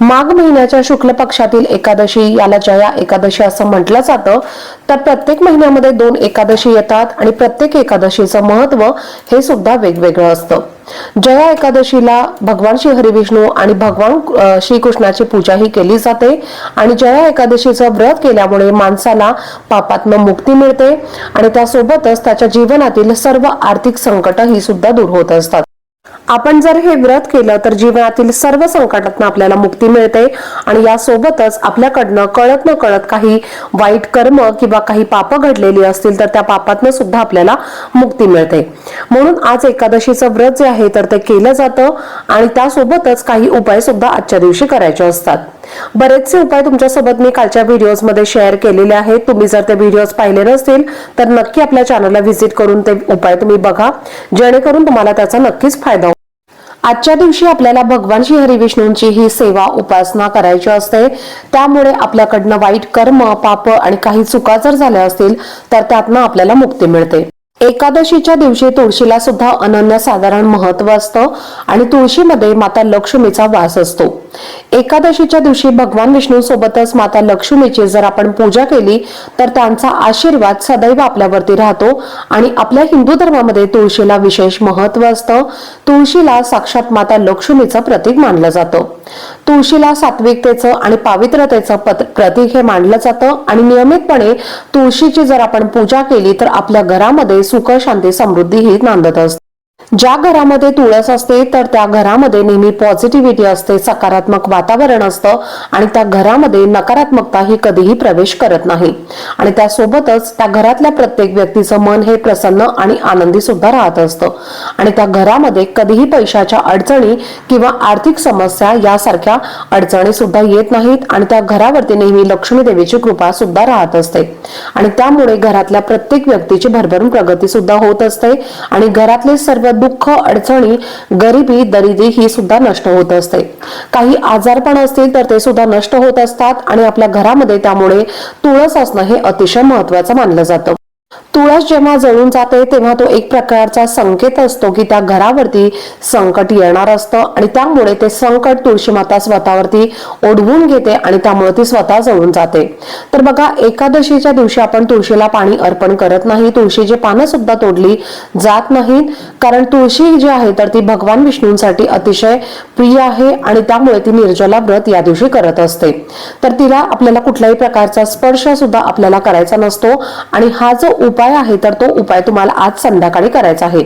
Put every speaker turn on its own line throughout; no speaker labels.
माघ महिन्याच्या शुक्ल पक्षातील एकादशी याला जया एकादशी असं म्हटलं जातं. तर प्रत्येक महिन्यामध्ये दोन एकादशी येतात आणि प्रत्येक एकादशीचं महत्त्व हे सुद्धा वेगवेगळं असतं. जया एकादशीला भगवान श्री हरिविष्णू आणि भगवान श्री श्रीकृष्णाची पूजा ही केली जाते आणि जया एकादशीचं व्रत केल्यामुळे माणसाला पापात्म मुक्ती मिळते आणि त्यासोबतच त्याच्या जीवनातील सर्व आर्थिक संकट ही सुद्धा दूर होत असतात. आपण जर हे व्रत केलं तर जीवनातील सर्व संकटातून आपल्याला मुक्ती मिळते आणि यासोबतच आपल्याकडनं कळत न कळत काही वाईट कर्म किंवा काही पाप घडलेली असतील तर त्या पापातनं सुद्धा आपल्याला मुक्ती मिळते. म्हणून आज एकादशीचं व्रत जे आहे तर ते केलं जातं आणि त्यासोबतच काही उपाय सुद्धा आजच्या दिवशी करायचे असतात. बरेचसे उपाय तुमच्यासोबत मी कालच्या व्हिडिओजमध्ये शेअर केलेले आहेत. तुम्ही जर ते व्हिडिओज पाहिले नसतील तर नक्की आपल्या चॅनलला व्हिजिट करून ते उपाय तुम्ही बघा. जेणेकरून तुम्हाला त्याचा नक्कीच फायदा आजच्या दिवशी आपल्याला भगवान श्री हरिविष्णूंची ही सेवा उपासना करायची असते. त्यामुळे आपल्याकडनं वाईट कर्म पाप आणि काही चुका जर झाल्या असतील तर त्यातनं आपल्याला मुक्ती मिळते. एकादशीच्या दिवशी तुळशीला सुद्धा अनन्यसाधारण महत्त्व असतं आणि तुळशीमध्ये माता लक्ष्मीचा वास असतो. एकादशीच्या दिवशी भगवान विष्णू सोबतच माता लक्ष्मीची जर आपण पूजा केली तर त्यांचा आशीर्वाद सदैव आपल्यावरती राहतो आणि आपल्या हिंदू धर्मामध्ये तुळशीला विशेष महत्त्व असतं. तुळशीला साक्षात माता लक्ष्मीचं प्रतीक मानलं जातं. तुळशीला सात्विकतेचं आणि पावित्रतेचं प्रतीक हे मानलं जातं आणि नियमितपणे तुळशीची जर आपण पूजा केली तर आपल्या घरामध्ये सुख शांती समृद्धी ही नांदत असते. ज्या घरामध्ये तुळस असते तर त्या घरामध्ये नेहमी पॉझिटिव्हिटी असते सकारात्मक वातावरण असतं आणि त्या घरामध्ये नकारात्मकता ही कधीही प्रवेश करत नाही. आणि त्यासोबतच त्या घरातल्या प्रत्येक व्यक्तीचं मन हे प्रसन्न आणि आनंदी सुद्धा राहत असतं. आणि त्या घरामध्ये कधीही पैशाच्या अडचणी किंवा आर्थिक समस्या यासारख्या अडचणी सुद्धा येत नाहीत आणि त्या घरावरती नेहमी लक्ष्मी देवीची कृपा सुद्धा राहत असते. आणि त्यामुळे घरातल्या प्रत्येक व्यक्तीची भरभरून प्रगती सुद्धा होत असते आणि घरातले सर्व दुःख अडचणी गरिबी दरिद्री ही सुद्धा नष्ट होत असते. काही आजारपण असतील तर ते सुद्धा नष्ट होत असतात आणि आपल्या घरामध्ये त्यामुळे तुळस असणं हे अतिशय महत्वाचं मानलं जातं. तुळस जेव्हा जळून जाते तेव्हा तो एक प्रकारचा संकेत असतो की त्या घरावरती संकट येणार असतं आणि त्यामुळे ते संकट तुळशी माता स्वतःवरती ओढवून घेते आणि त्यामुळे ती स्वतः जळून जाते. तर बघा एकादशीच्या दिवशी आपण तुळशीला पाणी अर्पण करत नाही तुळशीची पानं सुद्धा तोडली जात नाहीत कारण तुळशी जी आहे तर ती भगवान विष्णूंसाठी अतिशय प्रिय आहे आणि त्यामुळे ती निर्जला व्रत या दिवशी करत असते. तर तिला आपल्याला कुठल्याही प्रकारचा स्पर्श सुद्धा आपल्याला करायचा नसतो आणि हा जो उपाय आहे तर तो उपाय तुम्हाला आज संध्याकाळी करायचा आहे.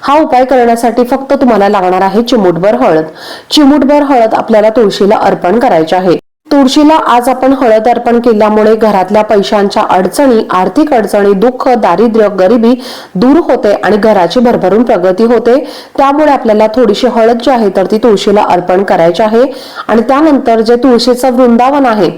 हा उपाय करण्यासाठी फक्त तुम्हाला लागणार आहे चिमूटभर हळद. चिमूटभर हळद आपल्याला तुळशीला अर्पण करायची आहे. तुळशीला आज आपण हळद अर्पण केल्यामुळे घरातल्या पैशांच्या अडचणी आर्थिक अडचणी दुःख दारिद्र्य गरिबी दूर होते आणि घराची भरभरून प्रगती होते. त्यामुळे आपल्याला थोडीशी हळद जी आहे तर ती तुळशीला अर्पण करायची आहे. आणि त्यानंतर जे तुळशीचं वृंदावन आहे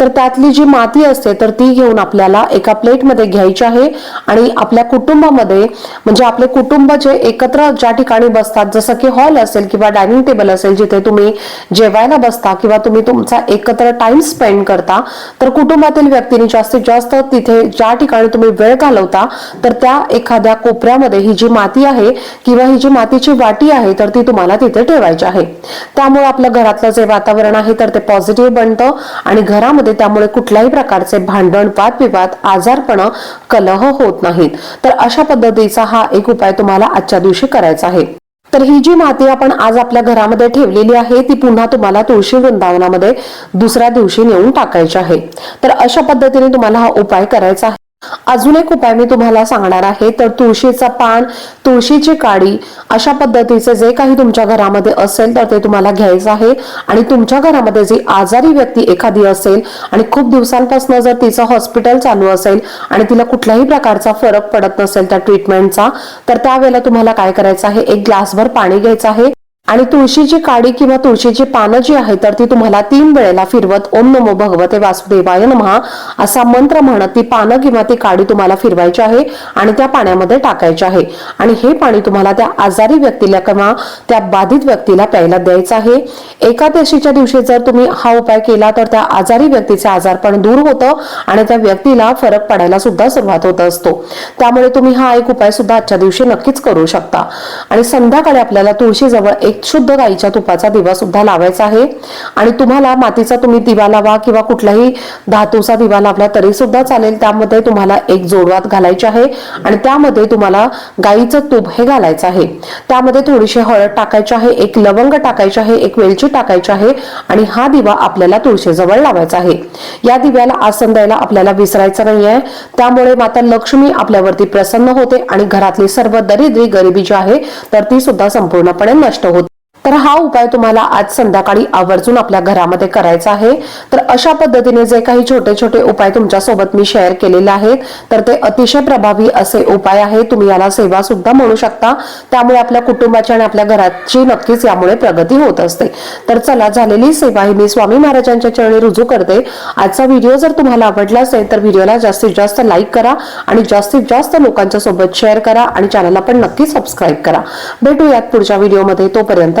तर त्यातली जी माती असते तर ती घेऊन आपल्याला एका प्लेटमध्ये घ्यायची आहे. आणि आपल्या कुटुंबामध्ये म्हणजे आपले कुटुंब जे एकत्र ज्या ठिकाणी बसतात जसं की हॉल असेल किंवा डायनिंग टेबल असेल जिथे तुम्ही जेवायला बसता किंवा तुम्ही तुमचा एकत्र टाइम स्पेंड करता तर कुटुंबातील व्यक्तीने जास्तीत जास्त तिथे ज्या ठिकाणी तुम्ही वेळ घालवता तर त्या एखाद्या कोपऱ्यामध्ये ही जी माती आहे किंवा ही जी मातीची वाटी आहे तर ती तुम्हाला तिथे ठेवायची आहे. त्यामुळे आपलं घरातलं जे वातावरण आहे तर ते पॉझिटिव्ह बनतं आणि घरामध्ये त्यामुळे कुठल्याही प्रकारचे भांडण वादविवाद आजारपण कलह होत नाहीत. तर अशा पद्धतीचा हा एक उपाय तुम्हाला आजच्या दिवशी करायचा आहे. तर ही जी माती आपण आज आपल्या घरामध्ये ठेवलेली आहे ती पुन्हा तुम्हाला तुळशी वृंदावनामध्ये दुसऱ्या दिवशी नेऊन टाकायची आहे. तर अशा पद्धतीने तुम्हाला हा उपाय करायचा आहे. अजून एक उपाय मी तुम्हाला सांगणार आहे तर तुळशीचा पान तुळशीची काडी अशा पद्धतीचे जे काही तुमच्या घरामध्ये असेल तर ते तुम्हाला घ्यायचं आहे. आणि तुमच्या घरामध्ये जी आजारी व्यक्ती एखादी असेल आणि खूप दिवसांपासून जर तिचं हॉस्पिटल चालू असेल आणि तिला कुठल्याही प्रकारचा फरक पडत नसेल त्या ट्रीटमेंटचा तर त्यावेळेला तुम्हाला काय करायचं आहे? एक ग्लासभर पाणी घ्यायचं आहे. आणि तुळशीची काडी किंवा तुळशीची पानं जी आहे तर ती तुम्हाला तीन वेळेला फिरवत ओम नमो भगवते वासुदेवाय नमः असा मंत्र म्हणत ती पानं किंवा ती काडी तुम्हाला फिरवायची आहे आणि त्या पाण्यामध्ये टाकायची आहे. आणि हे पाणी तुम्हाला त्या आजारी व्यक्तीला किंवा त्या बाधित व्यक्तीला प्यायला द्यायचं आहे. एकादशीच्या दिवशी जर तुम्ही हा उपाय केला तर त्या आजारी व्यक्तीचे आजारपण दूर होतं आणि त्या व्यक्तीला फरक पडायला सुद्धा सुरुवात होत असतो. त्यामुळे तुम्ही हा एक उपाय सुद्धा आजच्या दिवशी नक्कीच करू शकता. आणि संध्याकाळी आपल्याला तुळशीजवळ एक शुद्ध गाईच्या तुपाचा दिवा सुद्धा लावायचा आहे. आणि तुम्हाला मातीचा तुम्ही दिवा लावा किंवा कुठलाही धातूचा दिवा लावला तरी सुद्धा चालेल. त्यामध्ये तुम्हाला एक जोडवात घालायची आहे. आणि त्यामध्ये तुम्हाला गाईचं तूप हे घालायचं आहे. त्यामध्ये थोडीशी हळद टाकायची आहे. एक लवंग टाकायची आहे. एक वेलची टाकायची आहे. आणि हा दिवा आपल्याला तुळशीजवळ लावायचा आहे. या दिव्याला आसन द्यायला आपल्याला विसरायचं नाहीये. त्यामुळे माता लक्ष्मी आपल्यावरती प्रसन्न होते आणि घरातली सर्व दरिद्री गरिबी जी आहे तर ती सुद्धा संपूर्णपणे नष्ट होते. तर हा उपाय तुम्हाला आज संध्याकाळी आवर्जून आपल्या घरामध्ये करायचा आहे. तर अशा पद्धतीने जे काही छोटे छोटे उपाय तुमच्यासोबत मी शेअर केलेले आहेत तर ते अतिशय प्रभावी असे उपाय आहे तुम्ही याला सेवा सुद्धा म्हणू शकता. त्यामुळे आपल्या कुटुंबाची आणि आपल्या घराची नक्कीच यामुळे प्रगती होत असते. तर चला झालेली सेवा ही मी स्वामी महाराजांच्या चरणी रुजू करते. आजचा व्हिडिओ जर तुम्हाला आवडला असेल तर व्हिडिओला जास्तीत जास्त लाईक करा आणि जास्तीत जास्त लोकांच्या सोबत शेअर करा आणि चॅनलला पण नक्की सबस्क्राईब करा. भेटूयात पुढच्या व्हिडिओमध्ये. तोपर्यंत